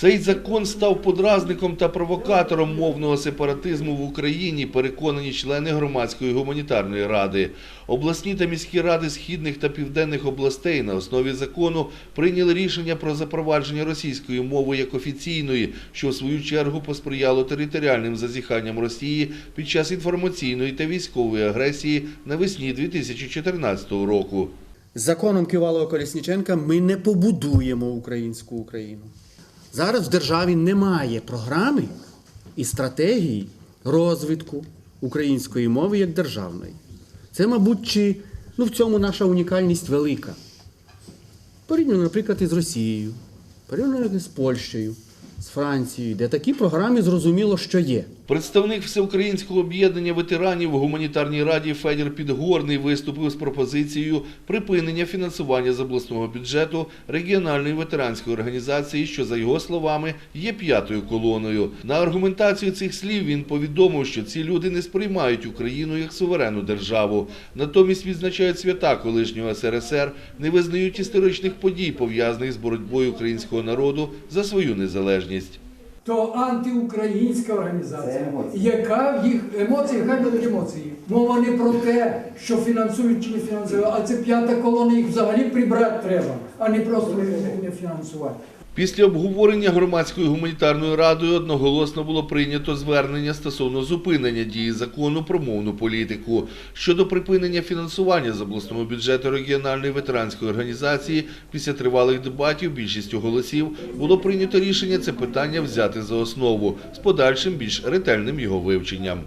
Цей закон став подразником та провокатором мовного сепаратизму в Україні, переконані члени громадської гуманітарної ради. Обласні та міські ради східних та південних областей на основі закону прийняли рішення про запровадження російської мови як офіційної, що в свою чергу посприяло територіальним зазіханням Росії під час інформаційної та військової агресії навесні 2014 року. Законом Ківалова Колісніченка ми не побудуємо українську Україну. Зараз в державі немає програми і стратегії розвитку української мови як державної. Це, мабуть, чи, ну, в цьому наша унікальність велика. Порівняно, наприклад, із Росією, порівняно з Польщею, з Францією, де такі програми зрозуміло, що є. Представник Всеукраїнського об'єднання ветеранів у гуманітарній раді Федір Підгорний виступив з пропозицією припинення фінансування з обласного бюджету регіональної ветеранської організації, що за його словами є п'ятою колоною. На аргументацію цих слів він повідомив, що ці люди не сприймають Україну як суверенну державу. Натомість відзначають свята колишнього СРСР, не визнають історичних подій, пов'язаних з боротьбою українського народу за свою незалежність. То антиукраїнська організація, яка в їх емоції, хай будуть емоції. Мова не про те, що фінансують чи не фінансують, а це п'ята колона, їх взагалі прибрати треба, а не просто не- фінансувати. Після обговорення громадською гуманітарною радою одноголосно було прийнято звернення стосовно зупинення дії закону про мовну політику. Щодо припинення фінансування з обласного бюджету регіональної ветеранської організації, після тривалих дебатів більшістю голосів було прийнято рішення це питання взяти за основу з подальшим більш ретельним його вивченням.